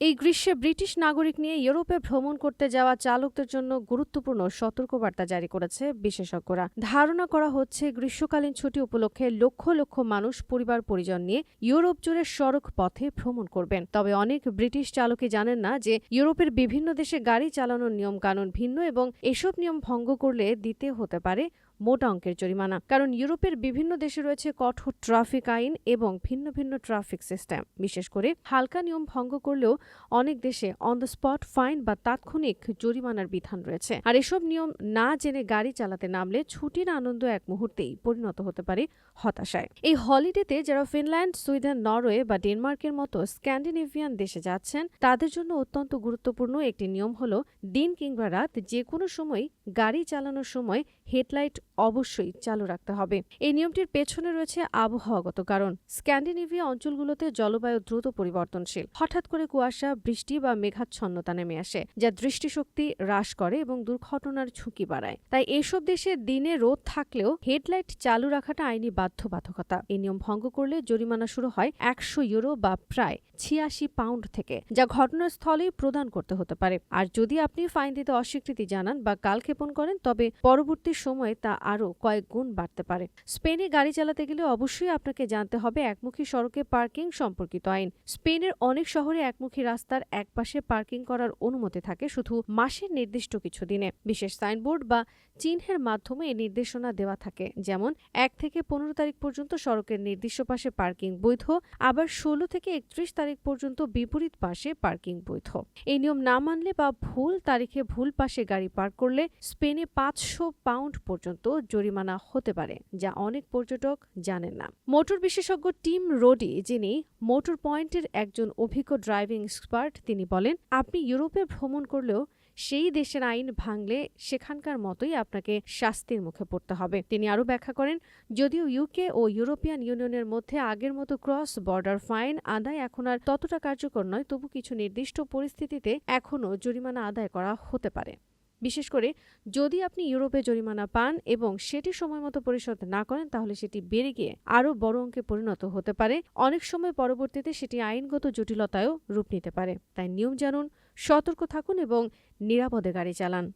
এই গ্রীষ্মে ব্রিটিশ নাগরিক নিয়ে ইউরোপে ভ্রমণ করতে যাওয়া চালকদের জন্য গুরুত্বপূর্ণ সতর্কবার্তা জারি করেছে বিশেষজ্ঞরা। ধারণা করা হচ্ছে, গ্রীষ্মকালীন ছুটি উপলক্ষে লক্ষ লক্ষ মানুষ পরিবার পরিজন নিয়ে ইউরোপ জুড়ে সড়ক পথে ভ্রমণ করবেন। তবে অনেক ব্রিটিশ চালকই জানেন না যে, ইউরোপের বিভিন্ন দেশে গাড়ি চালানোর নিয়ম কানুন ভিন্ন এবং এসব নিয়ম ভঙ্গ করলে দিতে হতে পারে মোটা অঙ্কের জরিমানা। কারণ ইউরোপের বিভিন্ন দেশে রয়েছে কঠোর ট্রাফিক আইন এবং ভিন্ন ভিন্ন ট্রাফিক সিস্টেম। বিশেষ করে হালকা নিয়ম ভঙ্গ করলেও অনেক দেশে অন দ্য স্পট ফাইন বা তাৎক্ষণিক জরিমানার বিধান রয়েছে। আর এসব নিয়ম না জেনে গাড়ি চালাতে নামলে ছুটির আনন্দ এক মুহূর্তেই পরিণত হতে পারে হতাশায়। এই হলিডেতে যারা ফিনল্যান্ড, সুইডেন, নরওয়ে বা ডেনমার্কের মতো স্ক্যান্ডিনেভিয়ান দেশে যাচ্ছেন, তাদের জন্য অত্যন্ত গুরুত্বপূর্ণ একটি নিয়ম হলো দিন কিংবা রাত যে কোনো সময় গাড়ি চালানোর সময় হেডলাইট অবশ্যই চালু রাখতে হবে। এই নিয়মটির পেছনে রয়েছে আবহাওয়াগত কারণ। স্ক্যান্ডিনেভিয়া অঞ্চলগুলোতে জলবায়ু দ্রুত পরিবর্তনশীল। হঠাৎ করে কুয়াশা, বৃষ্টি বা মেঘাচ্ছন্নতা নেমে আসে, যা দৃষ্টিশক্তি হ্রাস করে এবং দুর্ঘটনার ঝুঁকি বাড়ায়। তাই এসব দেশে দিনে রোদ থাকলেও হেডলাইট চালু রাখাটা আইনি বাধ্যবাধকতা। এই নিয়ম ভঙ্গ করলে জরিমানা শুরু হয় একশো ইউরো বা প্রায় ছিয়াশি পাউন্ড থেকে, যা ঘটনাস্থলেই প্রদান করতে হতে পারে। আর যদি আপনি ফাইন দিতে অস্বীকৃতি জানান বা কালক্ষেপণ করেন, তবে পরবর্তী সময়ে তা আরও কয়েক গুণ বাড়তে পারে। স্পেনে গাড়ি চালাতে গেলে অবশ্যই আপনাকে জানতে হবে একমুখী সড়কে পার্কিং সম্পর্কিত আইন। স্পেনের অনেক শহরে একমুখী রাস্তার একপাশে পার্কিং করার অনুমতি থাকে শুধু মাসের নির্দিষ্ট কিছু দিনে। বিশেষ সাইনবোর্ড বা চিহ্নের মাধ্যমে এই নির্দেশনা দেওয়া থাকে। যেমন, এক থেকে পনেরো তারিখ পর্যন্ত সড়কের নির্দিষ্ট পাশে পার্কিং বৈধ, আবার ষোলো থেকে একত্রিশ তারিখ পর্যন্ত বিপরীত পাশে পার্কিং বৈধ। এই নিয়ম না মানলে বা ভুল তারিখে ভুল পাশে গাড়ি পার্ক করলে স্পেনে পাঁচশো পাউন্ড পর্যন্ত জরিমানা হতে পারে, যা অনেক পর্যটক জানেন না। মোটর বিশেষজ্ঞ টিম রোডি, যিনি মোটর পয়েন্টের একজন অভিজ্ঞ ড্রাইভিং এক্সপার্ট, তিনি বলেন, আপনি ইউরোপে ভ্রমণ করলেও সেই দেশের আইন ভাঙলে সেখানকার মতোই আপনাকে শাস্তির মুখে পড়তে হবে। তিনি আরও ব্যাখ্যা করেন, যদিও ইউকে ও ইউরোপিয়ান ইউনিয়নের মধ্যে আগের মতো ক্রস বর্ডার ফাইন আদায় এখন আর ততটা কার্যকর নয়, তবু কিছু নির্দিষ্ট পরিস্থিতিতে এখনও জরিমানা আদায় করা হতে পারে। বিশেষ করে যদি আপনি ইউরোপে জরিমানা পান এবং সেটি সময় মতো পরিশোধ না করেন, তাহলে সেটি বেড়ে গিয়ে আরও বড় অঙ্কে পরিণত হতে পারে। অনেক সময় পরবর্তীতে সেটি আইনগত জটিলতায়ও রূপ নিতে পারে। তাই নিয়ম জানুন, সতর্ক থাকুন এবং নিরাপদে গাড়ি চালান।